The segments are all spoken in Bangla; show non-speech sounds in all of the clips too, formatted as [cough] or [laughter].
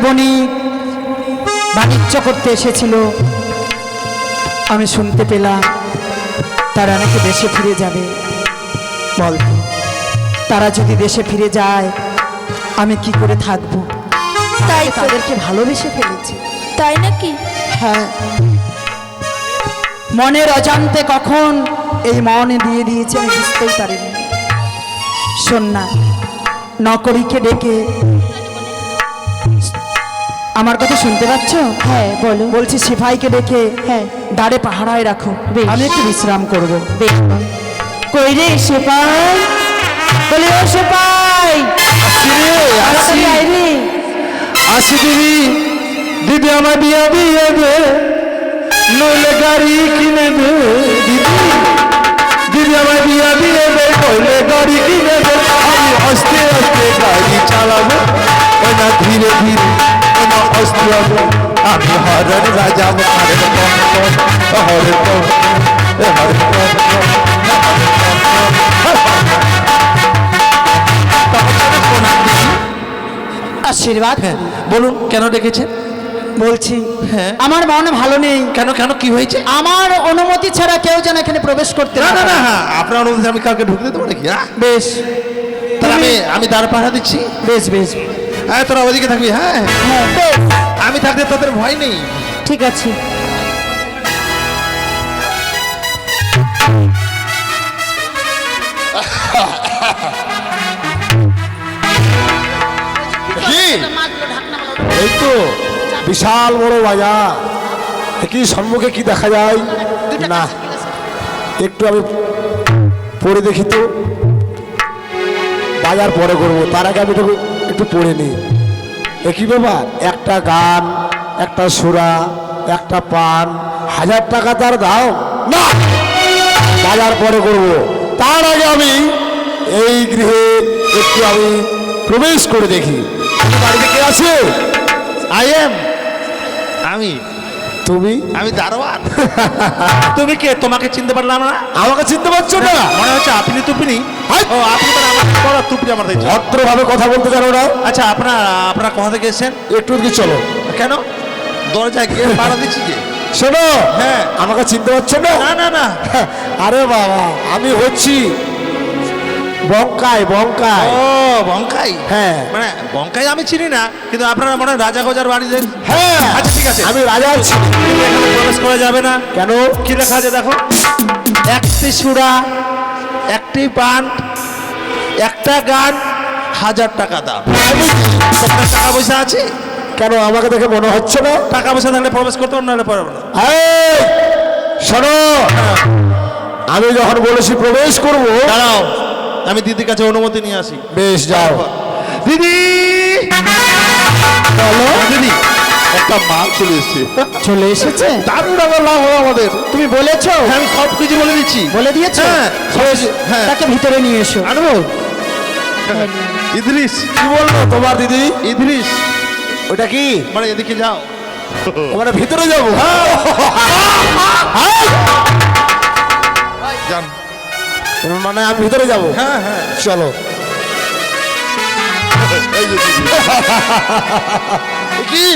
বণিক বাণিজ্য করতে এসেছিল। আমি শুনতে পেলাম তারা নাকি দেশে ফিরে যাবে। বলতো তারা যদি দেশে ফিরে যায় আমি কি করে থাকব? তাই তাদেরকে ভালোবেসে ফেলেছি। তাই নাকি? হ্যাঁ। মনের অজান্তে কখন এই মনে দিয়ে দিয়েছে আমি বুঝতেই পারিনি। শোন না নকরিকে ডেকে আমার কথা শুনতে পাচ্ছ? হ্যাঁ বলো। বলছি সিপাইকে ডেকে হ্যাঁ। দাঁড়ে পাহারায় রাখো। আমি একটু বিশ্রাম করব। বেশ। কই রে সেপাই বলি ও সেপাই আসি দিদি। দিদি আমার বিয়া দিয়ে দে। নইলে গাড়ি কিনে দে দিদি। দিদি আমার বিয়া দিয়ে দে নইলে গাড়ি কিনে দে। আমি আস্তে আস্তে গাড়ি চালাবো। ওই না ধীরে ধীরে আস্তে আস্তে আমি রাজা আশীর্বাদ। হ্যাঁ বলুন কেন ডেকেছেন বলছি হ্যাঁ। আমার মন ভালো নেই। কেন কেন কি হয়েছে? আমার অনুমতি ছাড়া কেউ যেন এখানে প্রবেশ করতে না না না হ্যাঁ আপনার অনুমতি আমি কাউকে ঢুকতে দেবো নাকি? হ্যাঁ বেশ। তাহলে আমি আমি দাঁড় পাহারা দিচ্ছি? বেশ বেশ। হ্যাঁ তোরা ওইদিকে থাকবি হ্যাঁ। হ্যাঁ আমি থাকতে তোদের ভয় নেই। ঠিক আছে। কি? এই তো বিশাল বড় বাজার। কি সম্মুখে কি দেখা যায়? না। একটু আমি পড়ে দেখি তো। বাজার পরে করব তার আগে আমি একটু পড়ে নিই একই ব্যাপার, একটা গান, একটা সুরা, একটা পান, হাজার টাকা তার দাও। না, বাজার পরে করব। তার আগে আমি এই গৃহে একটু আমি প্রবেশ করে দেখি। বাড়িতে কে আছে? আই এম আমি। তুমি? আমি দারোয়ান। [laughs] তুমি কে? তোমাকে চিনতে পারলাম না। আমাকে চিনতে পারছ না? মনে হচ্ছে আপনি তুপিনি! ও আপনি তো আমার বড় তুপনি আমার দেখছি। ভদ্রভাবে কথা বলতে জানো না? আচ্ছা আপনার আপনারা কোথা থেকে এসেছেন? একটু এদিকে চলো। কেন? দরজায় গিয়ে পাড়া দিচ্ছি যে শোনো হ্যাঁ। আমাকে চিনতে পারছ না? না না না। আরে বাবা আমি হচ্ছি বঙ্কায় বঙ্কায় ও বঙ্কাই? হ্যাঁ। মানে বঙ্কাই আমি চিনি না কিন্তু আপনারা মনে হয় রাজা গজার বাড়িতে হ্যাঁ। আচ্ছা ঠিক আছে। আমি রাজা আছি। এখানে প্রবেশ করা যাবে না। কেন? কি লেখা আছে দেখো? একটি সুরা একটি পান একটা গান হাজার টাকা দাম। আপনার টাকা পয়সা আছে? কেন? আমাকে দেখে মনে হচ্ছে না। টাকা পয়সা থাকলে প্রবেশ করতে পারব নাহলে পারব না। শোনো। আমি যখন বলেছি প্রবেশ করব দাঁড়াও। আমি দিদির কাছে অনুমতি নিয়ে আসি। বেশ যাও। দিদি! বলো। দিদি একটা মাল চলে এসছে। চলে এসেছে? দারুণ আমার লাভ হবে আমাদের। তুমি বলেছ? হ্যাঁ, আমি সব কিছু বলে দিচ্ছি। বলে দিয়েছ? হ্যাঁ, হ্যাঁ। তাকে ভিতরে নিয়ে এসো। আনব। ইদ্রিস কি বলব তোমার দিদি? ইদ্রিস। ওটা কি? মানে এদিকে যাও। ওখানে ভিতরে যাব। যান মানে আমি ভিতরে যাব। হ্যাঁ হ্যাঁ। চলো। কি?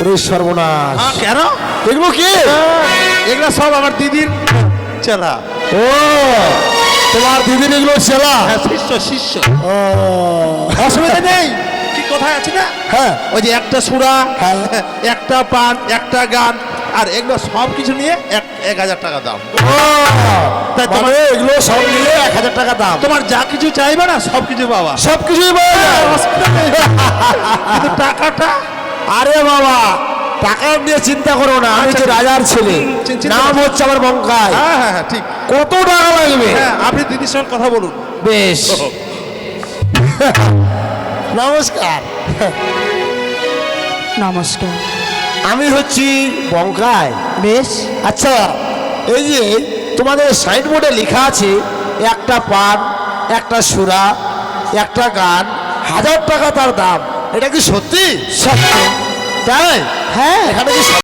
ওরে সর্বনাশ। কেন? এগুলো কি? এগুলা সব আমার দিদির চেলা। ও তোমার দিদির এগুলো চেলা? হ্যাঁ শিষ্য শিষ্য। অসুবিধা নেই। কি কোথায় আছে না? হ্যাঁ। ওই যে একটা সুরা হ্যাঁ। একটা পান একটা গান আর এগুলো সব কিছু নিয়ে এক এক হাজার টাকা দাম। ও তাই তোমার- মানে এগুলো সব মিলে এক হাজার টাকা দাম। তোমার যা কিছু চাইবে না সব কিছু পাবা। সব কিছুই। কিন্তু টাকাটা আরে বাবা টাকা নিয়ে চিন্তা করো না। আমি যে রাজার ছেলে। নাম হচ্ছে আমার বঙ্কায় হ্যাঁ হ্যাঁ হ্যাঁ ঠিক। কত টাকা লাগবে? হ্যাঁ আপনি দিদির সঙ্গে কথা বলুন। বেশ। নমস্কার। নমস্কার। আমি হচ্ছি বঙ্কায় বেশ। আচ্ছা এই যে তোমাদের সাইনবোর্ডে লেখা আছে একটা পান একটা সুরা একটা গান হাজার টাকা তার দাম। এটা কি সত্যি? সত্যি। তাই? হ্যাঁ। এখানে কি